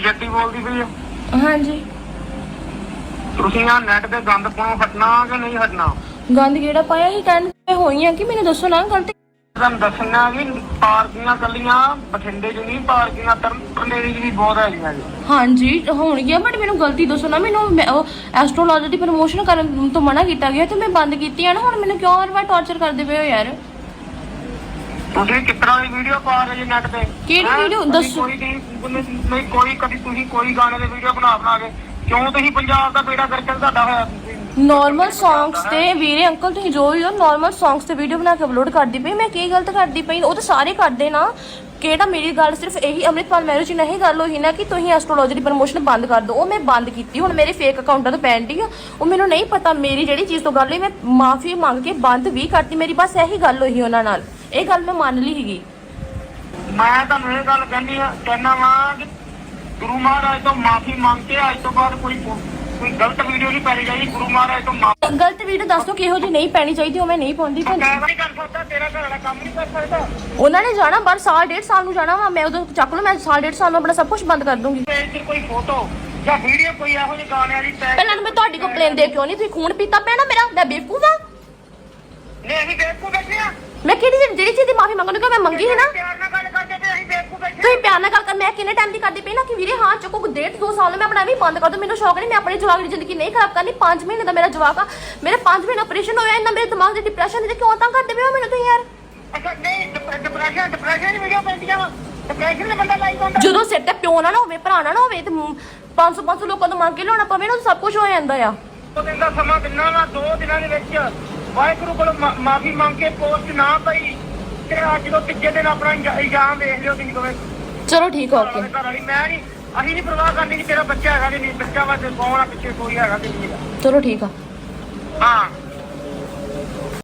ਜੱਟੀ ਬੋਲਦੀ ਪਈ ਆ। ਹਾਂਜੀ। ਤੁਸੀਂ ਆ ਨੈਟ ਤੇ ਗੰਦ ਪਾਉਣੋਂ ਹਟਣਾ ਕਿ ਨਹੀਂ ਹਟਣਾ? ਗੰਦ ਕਿਹੜਾ ਪਾਇਆ ਸੀ? ਕਹਿੰਦੇ ਹੋਈਆਂ ਕਿ ਮੈਨੂੰ ਦੱਸੋ ਨਾ ਗਲਤੀ ਤੁਹਾਨੂੰ ਦੱਸਣਾ ਵੀ ਪਾਰਕੀਆਂ ਕੱਲੀਆਂ ਬਠਿੰਡੇ 'ਚ ਨਹੀਂ ਪਾਰਕੀਆਂ ਤਰਨੇਰੀ 'ਚ ਵੀ ਬਹੁਤ ਹੈਗੀਆਂ ਜੀ। ਹਾਂਜੀ ਹੋਣਗੀਆਂ ਬਟ ਮੈਨੂੰ ਗਲਤੀ ਦੱਸੋ ਨਾ ਮੈਨੂੰ ਐਸਟ੍ਰੋਲੋਜੀ ਦੀ ਪ੍ਰਮੋਸ਼ਨ ਕਰਨ ਤੋਂ ਮਨਾ ਕੀਤਾ ਗਿਆ ਤੇ ਮੈਂ ਬੰਦ ਕੀਤੀ ਆ ਨਾ ਹੁਣ ਮੈਨੂੰ ਕਿਉਂ ਹਰ ਵਾਰ ਟੌਰਚਰ ਕਰਦੇ ਪਏ ਹੋ ਯਾਰ? ਤੁਸੀਂ ਤਰ੍ਹਾਂ ਦੀ ਵੀਡੀਓ ਪਾ ਰਹੇ ਜੀ ਨੈਟ ਤੇ? ਕਿਹੜੀ ਹੈਂ? video? ਕਦੀ ਦੱਸੋ। ਕੋਈ ਨਹੀਂ ਨਹੀਂ ਕੋਈ ਕਦੀ ਤੁਸੀਂ ਕੋਈ ਗਾਣੇ ਦੇ ਵੀਡੀਓ ਬਣਾ ਬਣਾ ਕੇ ਕਿਉਂ ਤੁਸੀਂ ਪੰਜਾਬ ਦਾ ਬੇੜਾ ਕਰਕੇ ਤੁਹਾਡਾ ਹੋਇਆ? ਤੁਸੀਂ? ਨਾਰਮਲ ਸੌਂਗਸ ਤੇ ਵੀਰੇ ਅੰਕਲ ਤੁਸੀਂ ਜੋ ਵੀ ਹੋ ਨਾਰਮਲ ਸੌਂਗਸ ਤੇ ਵੀਡੀਓ ਬਣਾ ਕੇ ਅਪਲੋਡ ਕਰਦੀ ਪਈ। ਮੈਂ ਕੀ ਗਲਤ ਕਰਦੀ ਪਈ? ਉਹ ਤਾਂ ਸਾਰੇ ਕਰਦੇ ਨਾ। ਕਿਹੜਾ ਮੇਰੀ ਗੱਲ ਸਿਰਫ ਇਹੀ ਅੰਮ੍ਰਿਤਪਾਲ ਮੈਰਿਜ ਚ ਨਹੀਂ ਗੱਲ ਹੋਈ ਨਾ ਕਿ ਤੁਸੀਂ ਐਸਟ੍ਰੋਲੋਜੀ ਦੀ ਪ੍ਰਮੋਸ਼ਨ ਬੰਦ ਕਰ ਦਿਓ। ਉਹ ਮੈਂ ਬੰਦ ਕੀਤੀ। ਹੁਣ ਮੇਰੇ ਫੇਕ ਅਕਾਊਂਟਾਂ ਤੋਂ ਪੈਂਦੀ ਆ। ਉਹ ਮੈਨੂੰ ਨਹੀਂ ਪਤਾ ਮੇਰੀ ਜਿਹੜੀ ਚੀਜ਼ ਤੋਂ ਗੱਲ ਹੋਈ ਮੈਂ ਮਾਫੀ ਮੰਗ ਕੇ ਬੰਦ ਵੀ ਕਰਤੀ। ਮੇਰੀ ਬਸ ਇਹੀ ਗੱਲ ਹੋਈ ਉਹਨਾਂ ਨਾਲ। ਇਹ ਗੱਲ ਮੈਂ ਮੰਨ ਲਈ ਸੀਗੀ। ਮੈਂ ਤੁਹਾਨੂੰ ਇਹ ਗੱਲ ਕਹਿੰਦੀ ਆ ਕਹਿਣਾ ਵਾਂ ਕਿ ਗੁਰੂ ਮਹਾਰਾਜ ਤੋਂ ਮਾਫੀ ਮੰਗ ਕੇ ਅੱਜ ਤੋਂ ਬਾਅਦ ਕੋਈ ਕੋਈ ਗਲਤ ਵੀਡੀਓ ਨਹੀਂ ਪੈਣੀ ਚਾਹੀਦੀ ਗੁਰੂ ਮਹਾਰਾਜ ਤੋਂ ਮਾਫੀ ਗਲਤ ਵੀਡੀਓ ਦੱਸੋ ਕਿਹੋ ਜਿਹੀ ਨਹੀਂ ਪੈਣੀ ਚਾਹੀਦੀ ਉਹ ਮੈਂ ਨਹੀਂ ਪਾਉਂਦੀ ਪਰ ਨਹੀਂ ਕਰ ਸਕਦਾ ਤੇਰਾ ਘਰ ਵਾਲਾ ਕੰਮ ਨਹੀਂ ਕਰ ਸਕਦਾ। ਉਹਨਾਂ ਨੇ ਜਾਣਾ ਬਾਹਰ ਸਾਲ ਡੇਢ ਸਾਲ ਨੂੰ ਜਾਣਾ ਵਾ ਮੈਂ ਉਦੋਂ ਚੱਕ ਲਓ ਮੈਂ ਸਾਲ ਡੇਢ ਸਾਲ ਨੂੰ ਆਪਣਾ ਸਭ ਕੁਝ ਬੰਦ ਕਰ ਦੂੰਗੀ। ਤੇ ਕੋਈ ਫੋਟੋ ਜਾਂ ਵੀਡੀਓ ਕੋਈ ਇਹੋ ਜਿਹੇ ਗਾਣਿਆਂ ਦੀ ਟੈਗ ਪਹਿਲਾਂ ਤਾਂ ਮੈਂ ਤੁਹਾਡੀ ਕੰਪਲੇਨ ਦੇ ਕਿਉਂ ਨਹੀਂ ਤੁਸੀਂ ਖੂਨ ਪੀਤਾ ਪਿਆ ਨਾ ਮੇਰਾ ਮੈਂ ਬੇਵਕੂਫ ਆ ਨਹੀਂ ਅਸੀਂ ਬੇਵਕੂ ਬੈਠੇ ਆ ਮੈਂ ਕਿਹੜੀ ਚੀਜ਼- ਜਿਹੜੀ ਚੀਜ਼ ਦੀ ਮਾਫੀ ਮੰਗਣ ਨੂੰ ਕਿ ਮੈਂ ਮੰਗੀ ਹੈ ਨਾ? ਪਿਆਰ ਨਾਲ ਗੱਲ ਕਰਦੇ ਤੇ ਅਸੀਂ ਬੇਵਕੂ ਬੈਠੇ ਤੁਸੀਂ ਪਿਆਰ ਨਾਲ ਗੱਲ ਕਰ ਮੈਂ ਕਿੰਨੇ ਟਾਈਮ ਦੀ ਕਰਦੀ ਪਈ ਨਾ ਕਿ ਵੀਰੇ ਹਾਂ ਚੁੱਕੋ ਡੇਢ ਦੋ ਸਾਲ ਮੈਂ ਆਪਣਾ ਵੀ ਬੰਦ ਕਰ ਦੂੰ ਮੈਨੂੰ ਸ਼ੌਕ ਨਹੀਂ ਮੈਂ ਆਪਣੀ ਜਵਾਕ ਦੀ ਜ਼ਿੰਦਗੀ ਨਹੀਂ ਖਰਾਬ ਕਰਨੀ। 5 ਮਹੀਨੇ ਦਾ ਮੇਰਾ ਜਵਾਕ ਆ ਮੇਰੇ 5 ਮਹੀਨੇ ਆਪਰੇਸ਼ਨ ਹੋਇਆ ਇੰਨਾ ਮੇਰੇ ਦਿਮਾਗ ਦੇ ਡਿਪਰੈਸ਼ਨ ਦੇ ਕਿਉਂ ਤਾਂ ਕਰਦੇ ਪਏ ਹੋ ਮੈਨੂੰ ਤੁਸੀਂ ਯਾਰ? ਅੱਛਾ ਨਹੀਂ ਡਿਪਰੈਸ਼ਨ ਡਿਪਰੈਸ਼ਨ ਵੀਡੀਓ ਪੈਂਦੀਆਂ ਵਾ? ਡਿਪਰੈਸ਼ਨ ਦੇ ਬੰਦਾ ਲਾਈਕ ਹੁੰਦਾ ਜਦੋਂ ਸਿਰ ਤੇ ਪਿਓ ਨਾ ਨਾ ਹੋਵੇ ਭਰਾ ਨਾ ਨਾ ਹੋਵੇ ਤੇ 500 500 ਲੋਕਾਂ ਤੋਂ ਮੰਗ ਕੇ ਲਿਆਉਣਾ ਪਵੇ ਨਾ ਸਭ ਕੁਝ ਹੋ ਜਾਂਦਾ ਆ। ਦੋ ਦਿਨ ਦਾ ਸਮਾਂ ਦਿਨਾਂ ਵਾ? ਦੋ ਦਿਨਾਂ ਦੇ ਵਿੱਚ ਵਾਹਿਗੁਰੂ ਕੋਲੋਂ ਮਾਫੀ ਮੰਗ ਕੇ ਪੋਸਟ ਨਾ ਪਈ ਤੇ ਅੱਜ ਤੋਂ ਤੀਜੇ ਦਿਨ ਆਪਣਾ ਇਲਜ਼ਾਮ ਵੇਖ ਲਿਓ ਤੁਸੀਂ ਦੋਵੇਂ। ਚਲੋ ਠੀਕ ਆ ਓਕੇ ਘਰ ਵਾਲੀ ਮੈਂ ਨਹੀਂ ਅਸੀਂ ਨਹੀਂ ਪਰਵਾਹ ਕਰਨੀ ਕਿ ਤੇਰਾ ਬੱਚਾ ਹੈਗਾ ਕਿ ਨਹੀਂ ਬੱਚਾ ਵਾ ਤੇ ਕੌਣ ਆ ਪਿੱਛੇ ਕੋਈ ਹੈਗਾ ਕਿ ਨਹੀਂ ਹੈਗਾ। ਚਲੋ ਠੀਕ ਆ। ਹਾਂ।